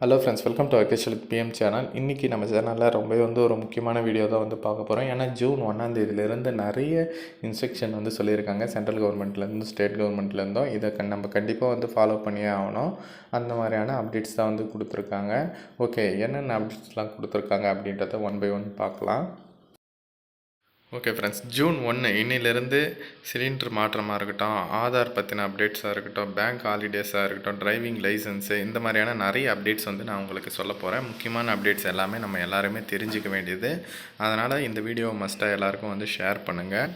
Hello friends welcome to அகேஷல் PM channel இன்றைக்கி நம்ம சேனலில் ரொம்பவே வந்து ஒரு முக்கியமான வீடியோ தான் வந்து பார்க்க போகிறோம் ஏன்னா ஜூன் ஒன்றாந்தேதியிலேருந்து நிறைய இன்ஸ்ட்ரக்ஷன் வந்து சொல்லியிருக்காங்க. சென்ட்ரல் கவர்மெண்ட்லேருந்து ஸ்டேட் கவர்மெண்ட்லேருந்தும் இதை கண் நம்ம கண்டிப்பாக வந்து ஃபாலோ பண்ணியே ஆகணும். அந்த மாதிரியான அப்டேட்ஸ் தான் வந்து கொடுத்துருக்காங்க. ஓகே என்னென்ன அப்டேட்ஸ்லாம் கொடுத்துருக்காங்க அப்படின்றத ஒன் பை ஒன் பார்க்கலாம். ஓகே ஃப்ரெண்ட்ஸ் ஜூன் ஒன்று இன்னிலிருந்து சிலிண்டர் மாற்றமாக இருக்கட்டும் ஆதார் பற்றின அப்டேட்ஸாக இருக்கட்டும் பேங்க் ஹாலிடேஸாக இருக்கட்டும் டிரைவிங் லைசன்ஸு இந்த மாதிரியான நிறைய அப்டேட்ஸ் வந்து நான் உங்களுக்கு சொல்ல போகிறேன் முக்கியமான அப்டேட்ஸ் எல்லாமே நம்ம எல்லாருமே தெரிஞ்சுக்க வேண்டியது. அதனால் இந்த வீடியோ மஸ்ட்டாக எல்லாருக்கும் வந்து ஷேர் பண்ணுங்கள்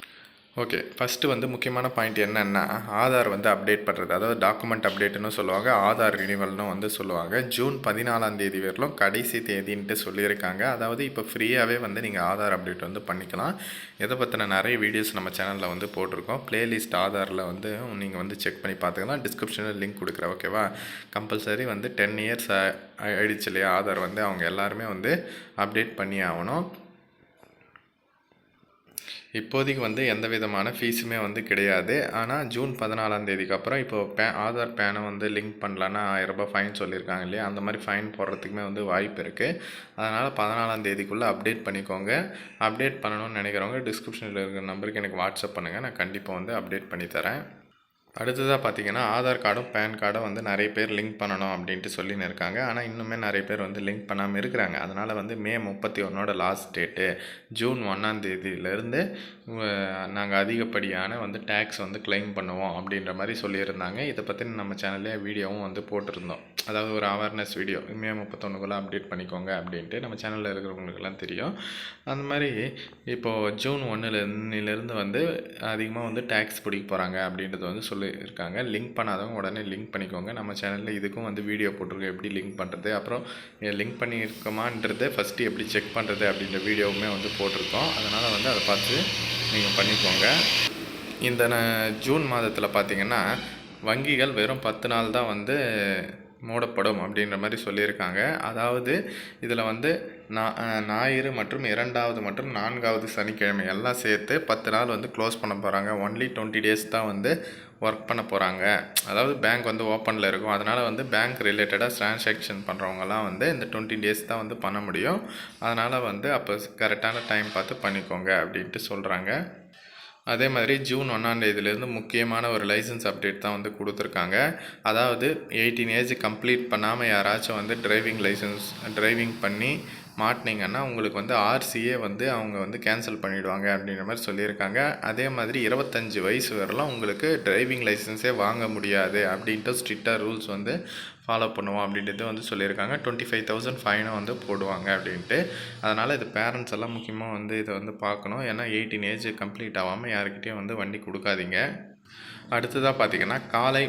ஓகே ஃபஸ்ட்டு வந்து முக்கியமான பாயிண்ட் என்னென்னா ஆதார் வந்து அப்டேட் பண்ணுறது அதாவது டாக்குமெண்ட் அப்டேட்னு சொல்லுவாங்க. ஆதார் ரினிவல்னு வந்து சொல்லுவாங்க. ஜூன் பதினாலாம் தேதி வரலும் கடைசி தேதின்ட்டு சொல்லியிருக்காங்க. அதாவது இப்போ ஃப்ரீயாகவே வந்து நீங்கள் ஆதார் அப்டேட் வந்து பண்ணிக்கலாம். இதை பற்றின நிறைய வீடியோஸ் நம்ம சேனலில் வந்து போட்டிருக்கோம். ப்ளேலிஸ்ட் ஆதாரில் வந்து நீங்கள் வந்து செக் பண்ணி பார்த்துக்கலாம். டிஸ்கிரிப்ஷனில் லிங்க் கொடுக்குறேன் ஓகேவா கம்பல்சரி வந்து டென் இயர்ஸ் ஆயிடுச்சு இல்லையா? ஆதார் வந்து அவங்க எல்லாருமே வந்து அப்டேட் பண்ணி ஆகணும். இப்போதைக்கு வந்து எந்த விதமான ஃபீஸுமே வந்து கிடையாது. ஆனால் ஜூன் பதினாலாம் தேதிக்கு அப்புறம் இப்போ பே ஆதார் பேனை வந்து லிங்க் பண்ணலன்னா ஆயிரரூபா ஃபைன் சொல்லியிருக்காங்க இல்லையா? அந்த மாதிரி ஃபைன் போடுறதுக்குமே வந்து வாய்ப்பு இருக்குது அதனால் பதினாலாம் தேதிக்குள்ளே அப்டேட் பண்ணிக்கோங்க. அப்டேட் பண்ணணும்னு நினைக்கிறவங்க டிஸ்கிரிப்ஷனில் இருக்கிற நம்பருக்கு எனக்கு வாட்ஸ்அப் பண்ணுங்கள் நான் கண்டிப்பாக வந்து அப்டேட் பண்ணி தரேன். அடுத்ததாக பார்த்தீங்கன்னா ஆதார் கார்டும் பேன் கார்டும் வந்து நிறைய பேர் லிங்க் பண்ணணும் அப்படின்ட்டு சொல்லின்னு இருக்காங்க. ஆனால் இன்னுமே நிறைய பேர் வந்து லிங்க் பண்ணாமல் இருக்கிறாங்க. அதனால் வந்து மே முப்பத்தி ஒன்றோட லாஸ்ட் டேட்டு ஜூன் ஒன்றாந்தேதியிலேருந்து நாங்கள் அதிகப்படியான வந்து டேக்ஸ் வந்து கிளைம் பண்ணுவோம் அப்படின்ற மாதிரி சொல்லியிருந்தாங்க. இதை பற்றி நம்ம சேனல்லே வீடியோவும் வந்து போட்டிருந்தோம். அதாவது ஒரு அவேர்னஸ் வீடியோ மே முப்பத்தொன்றுக்குள்ளே அப்டேட் பண்ணிக்கோங்க அப்படின்ட்டு நம்ம சேனலில் இருக்கிறவங்களுக்கெல்லாம் தெரியும். அந்த மாதிரி இப்போது ஜூன் ஒன்றுலேருந்து வந்து அதிகமாக வந்து டேக்ஸ் பிடிக்க போகிறாங்க அப்படின்றது வந்து சொல்லியிருக்காங்க. லிங்க் பண்ணாதவங்க உடனே லிங்க் பண்ணிக்கோங்க. நம்ம சேனலில் இதுக்கும் வந்து வீடியோ போட்டிருக்கோம். எப்படி லிங்க் பண்ணுறது அப்புறம் லிங்க் பண்ணியிருக்கோமான்றது ஃபஸ்ட்டு எப்படி செக் பண்ணுறது அப்படின்ற வீடியோவுமே வந்து போட்டிருக்கோம். அதனால் வந்து அதை பார்த்து நீங்கள் பண்ணிக்கோங்க. இந்த ஜூன் மாதத்தில் பார்த்திங்கன்னா வங்கிகள் வெறும் பத்து நாள் தான் வந்து மூடப்படும் அப்படின்ற மாதிரி சொல்லியிருக்காங்க. அதாவது இதில் வந்து நா ஞாயிறு மற்றும் இரண்டாவது மற்றும் நான்காவது சனிக்கிழமை எல்லாம் சேர்த்து பத்து நாள் வந்து க்ளோஸ் பண்ண போகிறாங்க ஒன்லி டுவெண்ட்டி டேஸ் தான் வந்து ஒர்க் பண்ண போகிறாங்க அதாவது பேங்க் வந்து ஓப்பனில் இருக்கும். அதனால் வந்து பேங்க் ரிலேட்டடாக ட்ரான்சாக்ஷன் பண்ணுறவங்கலாம் வந்து இந்த டுவெண்ட்டி டேஸ் தான் வந்து பண்ண முடியும். அதனால் வந்து அப்போ கரெக்டான டைம் பார்த்து பண்ணிக்கோங்க அப்படின்ட்டு சொல்கிறாங்க அதே மாதிரி ஜூன் ஒன்றாந்தேதியிலேருந்து முக்கியமான ஒரு லைசன்ஸ் அப்டேட் தான் வந்து கொடுத்துருக்காங்க. அதாவது எயிட்டீன் ஏஜ் கம்ப்ளீட் பண்ணாமல் யாராச்சும் வந்து டிரைவிங் லைசன்ஸ் டிரைவிங் பண்ணி மாட்டினீங்கன்னா உங்களுக்கு வந்து ஆர்சியே வந்து அவங்க வந்து கேன்சல் பண்ணிவிடுவாங்க அப்படின்ற மாதிரி சொல்லியிருக்காங்க. அதே மாதிரி இருபத்தஞ்சி வயசு வரலாம் உங்களுக்கு டிரைவிங் லைசன்ஸே வாங்க முடியாது அப்படின்ட்டு ஸ்ட்ரிக்டாக ரூல்ஸ் வந்து ஃபாலோ பண்ணுவோம் அப்படின்றது வந்து சொல்லியிருக்காங்க. டுவெண்ட்டி ஃபைவ் தௌசண்ட் ஃபைனை வந்து போடுவாங்க அப்படின்ட்டு. அதனால் இது பேரண்ட்ஸ் எல்லாம் முக்கியமாக வந்து இதை வந்து பார்க்கணும். ஏன்னா எயிட்டீன் ஏஜ் கம்ப்ளீட் ஆகாமல் யாருக்கிட்டேயும் வந்து வண்டி கொடுக்காதீங்க. அடுத்ததாக பார்த்தீங்கன்னா காலை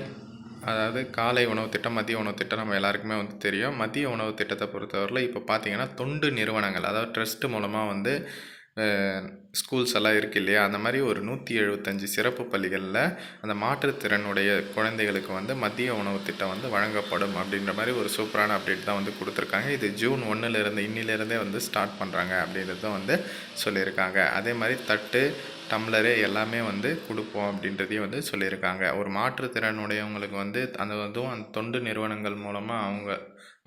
அதாவது காலை உணவு திட்டம் மதிய உணவு திட்டம் நம்ம எல்லாருக்குமே வந்து தெரியும். மதிய உணவு திட்டத்தை பொறுத்தவரையில் இப்போ பார்த்தீங்கன்னா தொண்டு நிறுவனங்கள் அதாவது ட்ரஸ்ட் மூலமாக வந்து ஸ்கூல்ஸ் எல்லாம் இருக்குது இல்லையா? அந்த மாதிரி ஒரு நூற்றி எழுபத்தஞ்சி சிறப்பு பள்ளிகளில் அந்த மாற்றுத்திறனுடைய குழந்தைகளுக்கு வந்து மதிய உணவு திட்டம் வந்து வழங்கப்படும் அப்படின்ற மாதிரி ஒரு சூப்பரான அப்டேட் தான் வந்து கொடுத்துருக்காங்க. இது ஜூன் ஒன்றுலேருந்து இன்னிலேருந்தே வந்து ஸ்டார்ட் பண்ணுறாங்க அப்படின்றத வந்து சொல்லியிருக்காங்க. அதே மாதிரி தட்டு டம்ளரு எல்லாமே வந்து கொடுப்போம் அப்படின்றதையும் வந்து சொல்லியிருக்காங்க. ஒரு மாற்றுத்திறனுடையவங்களுக்கு வந்து அந்த அதுவும் அந்த தொண்டு நிறுவனங்கள் மூலமாக அவங்க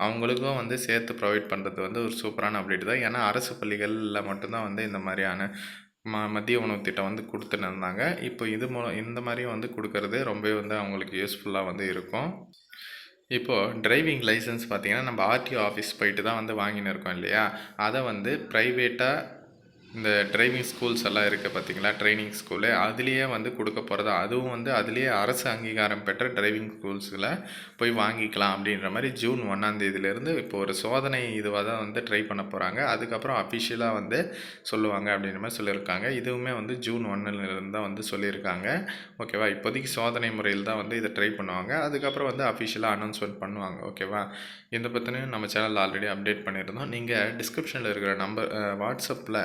அவங்களுக்கும் வந்து சேர்த்து ப்ரொவைட் பண்ணுறது வந்து ஒரு சூப்பரான அப்டேட் தான். ஏன்னா அரசு பள்ளிகளில் மட்டும்தான் வந்து இந்த மாதிரியான ம மதிய உணவு திட்டம் வந்து கொடுத்துன்னு இருந்தாங்க. இப்போ இது மூலம் இந்த மாதிரியும் வந்து கொடுக்கறது ரொம்பவே வந்து அவங்களுக்கு யூஸ்ஃபுல்லாக வந்து இருக்கும். இப்போது டிரைவிங் லைசன்ஸ் பார்த்திங்கன்னா நம்ம ஆர்டிஓ ஆஃபீஸ் போயிட்டு தான் வந்து வாங்கின்னு இருக்கோம் இல்லையா? அதை வந்து ப்ரைவேட்டாக இந்த டிரைவிங் ஸ்கூல்ஸ் எல்லாம் இருக்குது பார்த்தீங்களா ட்ரைனிங் ஸ்கூலு அதுலேயே வந்து கொடுக்க போகிறது அதுவும் வந்து அதுலேயே அரசு அங்கீகாரம் பெற்ற டிரைவிங் ஸ்கூல்ஸில் போய் வாங்கிக்கலாம் அப்படின்ற மாதிரி ஜூன் ஒன்றாந்தேதியிலேருந்து இப்போ ஒரு சோதனை இதுவாக தான் வந்து ட்ரை பண்ண போகிறாங்க அதுக்கப்புறம் அஃபிஷியலாக வந்து சொல்லுவாங்க அப்படின்ற மாதிரி சொல்லியிருக்காங்க. இதுவுமே வந்து ஜூன் ஒன்றுலேருந்து தான் வந்து சொல்லியிருக்காங்க. ஓகேவா இப்போதைக்கு சோதனை முறையில் தான் வந்து இதை ட்ரை பண்ணுவாங்க. அதுக்கப்புறம் வந்து அஃபிஷியலாக அனௌன்ஸ்மெண்ட் பண்ணுவாங்க. ஓகேவா இந்த பற்றினையும் நம்ம சேனலில் ஆல்ரெடி அப்டேட் பண்ணியிருந்தோம். நீங்கள் டிஸ்கிரிப்ஷனில் இருக்கிற நம்பர் வாட்ஸ்அப்பில்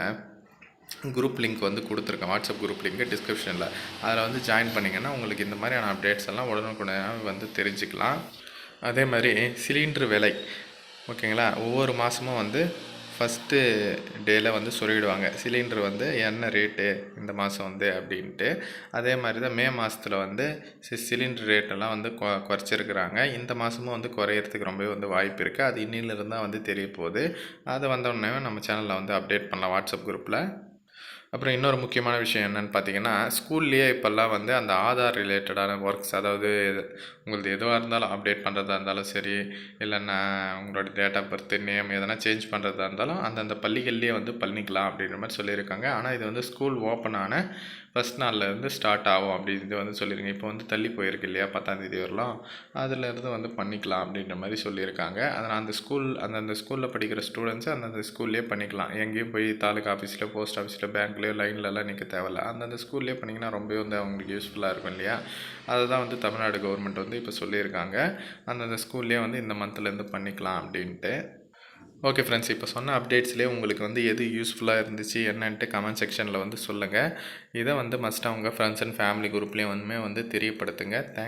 குரூப் லிங்க் வந்து கொடுத்துருக்கேன். வாட்ஸ்அப் குரூப் லிங்க் டிஸ்கிரிப்ஷனில் அதில் வந்து ஜாயின் பண்ணிங்கன்னா உங்களுக்கு இந்த மாதிரியான அப்டேட்ஸ் எல்லாம் உடனுக்குடனே வந்து தெரிஞ்சுக்கலாம். அதே மாதிரி சிலிண்டர் விலை. ஓகேங்களா ஒவ்வொரு மாதமும் வந்து ஃபஸ்ட்டு டேயில் வந்து சொல்லிவிடுவாங்க சிலிண்டர் வந்து என்ன ரேட்டு இந்த மாதம் வந்து அப்படின்ட்டு. அதே மாதிரி தான் மே மாதத்தில் வந்து சி சிலிண்டர் ரேட்டெல்லாம் வந்து கொ குறைச்சிருக்கிறாங்க. இந்த மாதமும் வந்து குறையிறதுக்கு ரொம்பவே வந்து வாய்ப்பு இருக்குது அது இன்னிலிருந்து தான் வந்து தெரிய போகுது. அது வந்தோடனே நம்ம சேனலில் வந்து அப்டேட் பண்ணலாம். வாட்ஸ்அப் குரூப்பில் அப்புறம் இன்னொரு முக்கியமான விஷயம் என்னென்னு பார்த்தீங்கன்னா ஸ்கூல்லேயே இப்போல்லாம் வந்து அந்த ஆதார் ரிலேட்டடான ஒர்க்ஸ் அதாவது உங்களது எதுவாக இருந்தாலும் அப்டேட் பண்ணுறதா இருந்தாலும் சரி இல்லைன்னா உங்களோட டேட் ஆஃப் பர்த் நேம் எதனா சேஞ்ச் பண்ணுறதா இருந்தாலும் அந்தந்த பள்ளிகள்லேயே வந்து பண்ணிக்கலாம் அப்படின்ற மாதிரி சொல்லியிருக்காங்க. ஆனால் இது வந்து ஸ்கூல் ஓப்பன் ஆன ஃபஸ்ட் நாள்லேருந்து ஸ்டார்ட் ஆகும் அப்படின்னு வந்து சொல்லியிருக்கேன் இப்போ வந்து தள்ளி போயிருக்கு இல்லையா பத்தாந்தேதி வரலாம். அதுலேருந்து வந்து பண்ணிக்கலாம் அப்படின்ற மாதிரி சொல்லியிருக்காங்க. அதனால் அந்த ஸ்கூல் அந்தந்த ஸ்கூலில் படிக்கிற ஸ்டூடெண்ட்ஸு அந்தந்த ஸ்கூல்லேயே பண்ணிக்கலாம். எங்கேயும் போய் தாலுக்கா ஆஃபீஸில் போஸ்ட் ஆஃபீஸில் பேங்க்லேயோ லைன்லலாம் நிற்க தேவையில்ல. அந்தந்த ஸ்கூல்லேயே பண்ணிங்கன்னா ரொம்பவே வந்து அவங்களுக்கு யூஸ்ஃபுல்லாக இருக்கும் இல்லையா? அதை தான் வந்து தமிழ்நாடு கவர்மெண்ட் வந்து இப்போ சொல்லியிருக்காங்க. அந்தந்த ஸ்கூல்லேயே வந்து இந்த மந்த்லேருந்து பண்ணிக்கலாம் அப்படின்ட்டு. ஓகே ஃப்ரெண்ட்ஸ் இப்போ சொன்ன அப்டேட்ஸ்லேயே உங்களுக்கு வந்து எது யூஸ்ஃபுல்லாக இருந்துச்சு என்னன்ட்டு கமெண்ட் செக்ஷனில் வந்து சொல்லுங்கள் இதை வந்து மஸ்ட்டாக அவங்க ஃப்ரெண்ட்ஸ் அண்ட் ஃபேமிலி குரூப்லேயும் வந்து வந்து தெரியப்படுத்துங்க. தேங்க்